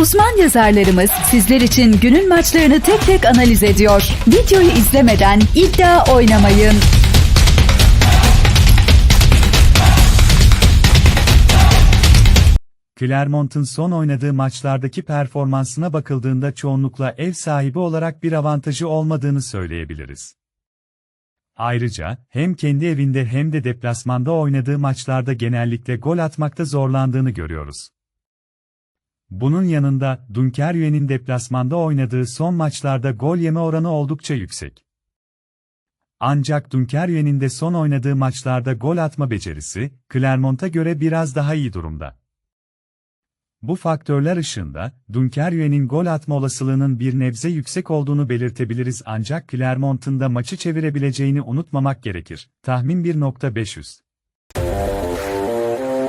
Uzman yazarlarımız sizler için günün maçlarını tek tek analiz ediyor. Videoyu izlemeden iddia oynamayın. Clermont'un son oynadığı maçlardaki performansına bakıldığında çoğunlukla ev sahibi olarak bir avantajı olmadığını söyleyebiliriz. Ayrıca, hem kendi evinde hem de deplasmanda oynadığı maçlarda genellikle gol atmakta zorlandığını görüyoruz. Bunun yanında, Dunkerque'nin deplasmanda oynadığı son maçlarda gol yeme oranı oldukça yüksek. Ancak Dunkerque'nin de son oynadığı maçlarda gol atma becerisi, Clermont'a göre biraz daha iyi durumda. Bu faktörler ışığında, Dunkerque'nin gol atma olasılığının bir nebze yüksek olduğunu belirtebiliriz ancak Clermont'un da maçı çevirebileceğini unutmamak gerekir. Tahmin 1.500